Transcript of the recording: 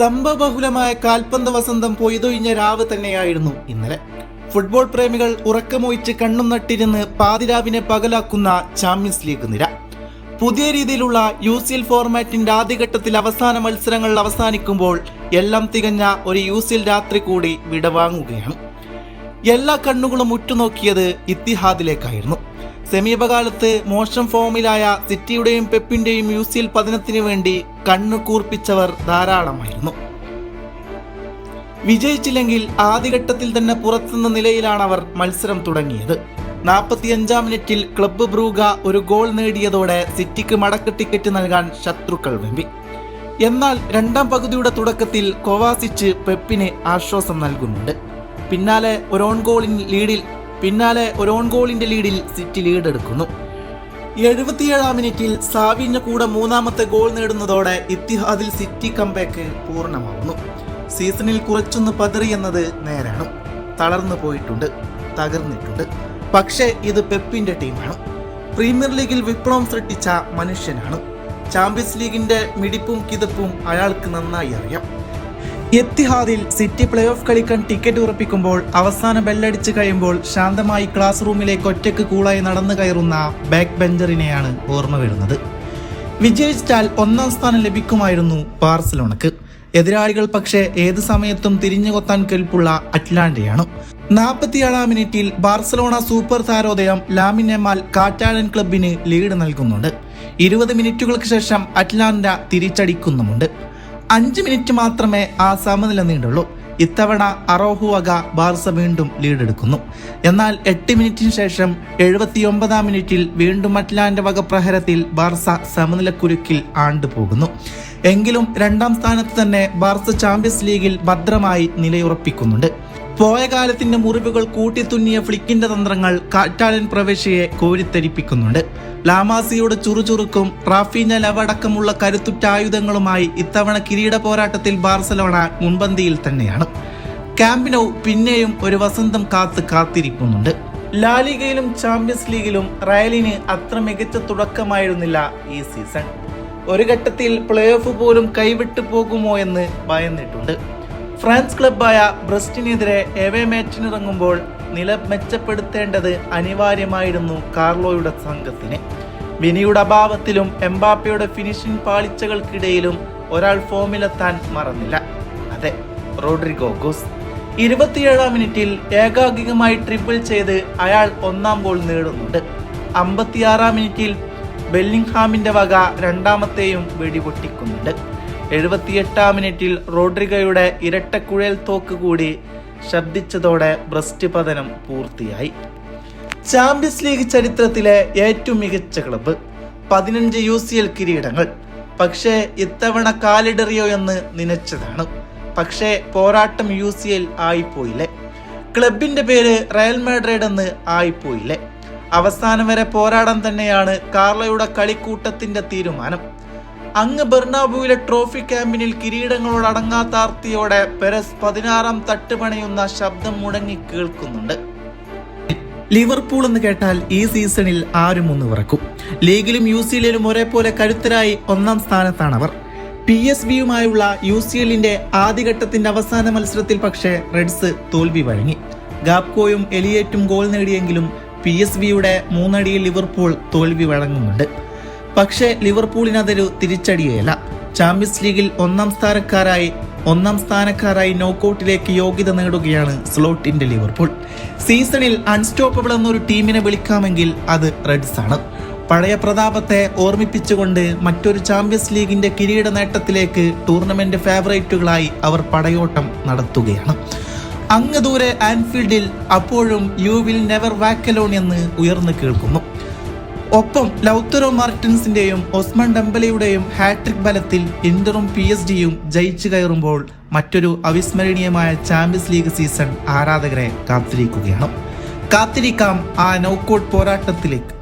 സംഭവബഹുലമായ കാൽപന്ത് വസന്തം പൊയ്തൊഴിഞ്ഞ രാവ് തന്നെയായിരുന്നു ഇന്നലെ. ഫുട്ബോൾ പ്രേമികൾ ഉറക്കമൊഴിച്ച് കണ്ണും നട്ടിരുന്ന് പാതിരാവിനെ പകലാക്കുന്ന ചാമ്പ്യൻസ് ലീഗ് നിര. പുതിയ രീതിയിലുള്ള യു സി എൽ ഫോർമാറ്റിന്റെ ആദ്യഘട്ടത്തിൽ അവസാന മത്സരങ്ങൾ അവസാനിക്കുമ്പോൾ എല്ലാം തികഞ്ഞ ഒരു യു സി എൽ രാത്രി കൂടി വിടവാങ്ങുകയാണ്. എല്ലാ കണ്ണുകളും ഉറ്റുനോക്കിയത് ഇത്തിഹാദിലേക്കായിരുന്നു. സമീപകാലത്ത് മോശം ഫോമിലായ സിറ്റിയുടെയും പെപ്പിന്റെയും യു സി എൽ പതനത്തിന് വേണ്ടി കണ്ണു കൂർപ്പിച്ചവർ ധാരാളമായിരുന്നു. വിജയിച്ചില്ലെങ്കിൽ ആദ്യഘട്ടത്തിൽ തന്നെ പുറത്തുന്ന നിലയിലാണ് അവർ മത്സരം തുടങ്ങിയത്. നാൽപ്പത്തിയഞ്ചാം മിനിറ്റിൽ ക്ലബ്ബ് ബ്രൂഗ ഒരു ഗോൾ നേടിയതോടെ സിറ്റിക്ക് മടക്ക ടിക്കറ്റ് നൽകാൻ ശത്രുക്കൾ വെമ്പി. എന്നാൽ രണ്ടാം പകുതിയുടെ തുടക്കത്തിൽ കൊവാസിച്ച് പെപ്പിന് ആശ്വാസം നൽകുന്നുണ്ട്. പിന്നാലെ ഒരു ഓൺ ഗോളിൻ ലീഡിൽ പിന്നാലെ ഒരു ഓൺ ഗോളിന്റെ ലീഡിൽ സിറ്റി ലീഡ് എടുക്കുന്നു. എഴുപത്തിയേഴാം മിനിറ്റിൽ സാവിഞ്ഞ കൂടെ മൂന്നാമത്തെ ഗോൾ നേടുന്നതോടെ ഇത്തിഹാദിൽ സിറ്റി കംബാക്ക് പൂർണമാവുന്നു. സീസണിൽ കുറച്ചൊന്ന് പതറിയെന്നത് നേരാണ്. തളർന്നു പോയിട്ടുണ്ട് തകർന്നിട്ടുണ്ട്. പക്ഷേ ഇത് പെപ്പിന്റെ ടീമാണ്. പ്രീമിയർ ലീഗിൽ വിപ്ലവം സൃഷ്ടിച്ച മനുഷ്യനാണ്. ചാമ്പ്യൻസ് ലീഗിന്റെ മിടിപ്പും കിതപ്പും അയാൾക്ക് നന്നായി അറിയാം. എത്തിഹാദിൽ സിറ്റി പ്ലേ ഓഫ് കളിക്കാൻ ടിക്കറ്റ് ഉറപ്പിക്കുമ്പോൾ അവസാന ബെല്ലടിച്ച് കഴിയുമ്പോൾ ശാന്തമായി ക്ലാസ് റൂമിലേക്ക് ഒറ്റയ്ക്ക് കൂളായി നടന്നു കയറുന്ന ബാക്ക് ബെഞ്ചറിനെയാണ് ഓർമ്മ വരുന്നത്. വിജയിച്ചാൽ ഒന്നാം സ്ഥാനം ലഭിക്കുമായിരുന്നു ബാർസലോണക്ക്. എതിരാളികൾ പക്ഷേ ഏത് സമയത്തും തിരിഞ്ഞുകൊത്താൻ കെൽപ്പുള്ള അറ്റ്ലാന്റയാണ്. നാൽപ്പത്തിയേഴാം മിനിറ്റിൽ ബാർസലോണ സൂപ്പർ താരോദയം ലാമിനെമാൽ കാറ്റാലൻ ക്ലബിന് ലീഡ് നൽകുന്നുണ്ട്. ഇരുപത് മിനിറ്റുകൾക്ക് ശേഷം അറ്റ്ലാന്റ തിരിച്ചടിക്കുന്നുമുണ്ട്. അഞ്ച് മിനിറ്റ് മാത്രമേ ആ സമനില നീണ്ടുള്ളൂ. ഇത്തവണ അറോഹുവക ബാർസ വീണ്ടും ലീഡെടുക്കുന്നു. എന്നാൽ എട്ട് മിനിറ്റിന് ശേഷം എഴുപത്തിയൊമ്പതാം മിനിറ്റിൽ വീണ്ടും അറ്റ്ലാന്റ് വക പ്രഹരത്തിൽ ബാർസ സമനിലക്കുരുക്കിൽ ആണ്ടുപോകുന്നു. എങ്കിലും രണ്ടാം സ്ഥാനത്ത് തന്നെ ബാർസ ചാമ്പ്യൻസ് ലീഗിൽ ഭദ്രമായി നിലയുറപ്പിക്കുന്നുണ്ട്. പോയ കാലത്തിന്റെ മുറിവുകൾ കൂട്ടിത്തുന്നിയ ഫ്ലിക്കിന്റെ തന്ത്രങ്ങൾ കാറ്റാലൻ പ്രവേശയെ കോരിത്തരിപ്പിക്കുന്നുണ്ട്. ലാമാസിയുടെ ചുറുചുറുക്കും റാഫീന ലവടക്കമുള്ള കരുത്തുറ്റ ആയുധങ്ങളുമായി ഇത്തവണ കിരീട പോരാട്ടത്തിൽ ബാർസലോണ മുൻപന്തിയിൽ തന്നെയാണ്. ക്യാമ്പിനോ പിന്നെയും ഒരു വസന്തം കാത്ത് കാത്തിരിക്കുന്നുണ്ട്. ലാലിഗയിലും ചാമ്പ്യൻസ് ലീഗിലും റയലിന് അത്ര മികച്ച തുടക്കമായിരുന്നില്ല ഈ സീസൺ. ഒരു ഘട്ടത്തിൽ പ്ലേ ഓഫ് പോലും കൈവിട്ടു പോകുമോ എന്ന് ഭയന്നിട്ടുണ്ട്. ഫ്രാൻസ് ക്ലബായ ബ്രസ്റ്റിനെതിരെ എവേ മാച്ചിനിറങ്ങുമ്പോൾ നില മെച്ചപ്പെടുത്തേണ്ടത് അനിവാര്യമായിരുന്നു കാർലോയുടെ സംഘത്തിന്. വിനിയുടെ അഭാവത്തിലും എംബാപ്പയുടെ ഫിനിഷിംഗ് പാളിച്ചകൾക്കിടയിലും ഒരാൾ ഫോമിലെത്താൻ മറന്നില്ല. അതെ റോഡ്രിഗോ ഗോസ്. ഇരുപത്തിയേഴാം മിനിറ്റിൽ ഏകാഗികമായി ട്രിപ്പിൾ ചെയ്ത് അയാൾ ഒന്നാം ഗോൾ നേടുന്നുണ്ട്. അമ്പത്തിയാറാം മിനിറ്റിൽ ബെല്ലിംഗ്ഹാമിന്റെ വക രണ്ടാമത്തെയും വെടിപൊട്ടിക്കുന്നുണ്ട്. എഴുപത്തിയെട്ടാം മിനിറ്റിൽ റോഡ്രിഗയുടെ ഇരട്ടക്കുഴൽ തോക്ക് കൂടി ശബ്ദിച്ചതോടെ ബ്രസ്റ്റ് പതനം പൂർത്തിയായി. ചാമ്പ്യൻസ് ലീഗ് ചരിത്രത്തിലെ ഏറ്റവും മികച്ച ക്ലബ്ബ് പതിനഞ്ച് യു സി എൽ കിരീടങ്ങൾ. പക്ഷേ ഇത്തവണ കാലിടറിയോ എന്ന് നനച്ചതാണ്. പക്ഷേ പോരാട്ടം യു സി എൽ ആയിപ്പോയില്ലേ? ക്ലബിന്റെ പേര് റയൽ മാഡ്രിഡ് എന്ന് ആയിപ്പോയില്ലേ? അവസാനം വരെ പോരാടാൻ തന്നെയാണ് കാർലയുടെ കളിക്കൂട്ടത്തിന്റെ തീരുമാനം. അങ്ങ് ബെർണാബുവിലെ ട്രോഫി ക്യാമ്പിനിൽ കിരീടങ്ങളോട് അടങ്ങാത്ത ആർത്തിയോടെ പെരസ് പതിനാറാം തട്ട് പണിയുന്ന ശബ്ദം മുടങ്ങി കേൾക്കുന്നുണ്ട്. ലിവർപൂൾ എന്ന് കേട്ടാൽ ഈ സീസണിൽ ആരും ഒന്ന് വിറക്കും. ലീഗിലും യു സി എല്ലിലും ഒരേപോലെ കരുത്തരായി ഒന്നാം സ്ഥാനത്താണ് അവർ പി എസ് ബിയുമായുള്ള യു സി എല്ലിന്റെ ആദ്യഘട്ടത്തിന്റെ അവസാന മത്സരത്തിൽ പക്ഷേ റെഡ്സ് തോൽവി വഴങ്ങി. ഗാപ്കോയും എലിയേറ്റും ഗോൾ നേടിയെങ്കിലും പി എസ് ബിയുടെ മൂന്നടിയിൽ ലിവർപൂൾ തോൽവി വഴങ്ങുന്നുണ്ട്. പക്ഷേ ലിവർപൂളിനതൊരു തിരിച്ചടിയല്ല ചാമ്പ്യൻസ് ലീഗിൽ ഒന്നാം സ്ഥാനക്കാരായി ഒന്നാം സ്ഥാനക്കാരായി നോക്കൌട്ടിലേക്ക് യോഗ്യത നേടുകയാണ് സ്ലോട്ടിന്റെ ലിവർപൂൾ. സീസണിൽ അൺസ്റ്റോപ്പബിൾ എന്നൊരു ടീമിനെ വിളിക്കാമെങ്കിൽ അത് റെഡ്സ് ആണ് പഴയ പ്രതാപത്തെ ഓർമ്മിപ്പിച്ചുകൊണ്ട് മറ്റൊരു ചാമ്പ്യൻസ് ലീഗിന്റെ കിരീട നേട്ടത്തിലേക്ക് ടൂർണമെന്റ് ഫേവറേറ്റുകളായി അവർ പടയോട്ടം നടത്തുകയാണ്. അങ്ങ് ദൂരെ ആൻഫീൽഡിൽ അപ്പോഴും യു വിൽ നെവർ വാക്കലോൺ എന്ന് ഉയർന്നു കേൾക്കുന്നു. ഒപ്പം ലൗത്തറോ മാർട്ടിൻസിന്റെയും ഒസ്മാൻ ഡംബലയുടെയും ഹാട്രിക് ബലത്തിൽ ഇന്ററും പി എസ് ഡിയും ജയിച്ചു കയറുമ്പോൾ മറ്റൊരു അവിസ്മരണീയമായ ചാമ്പ്യൻസ് ലീഗ് സീസൺ ആരാധകരെ കാത്തിരിക്കുകയാണ്. കാത്തിരിക്കാം ആ നൗക്കൌട്ട് പോരാട്ടത്തിലേക്ക്.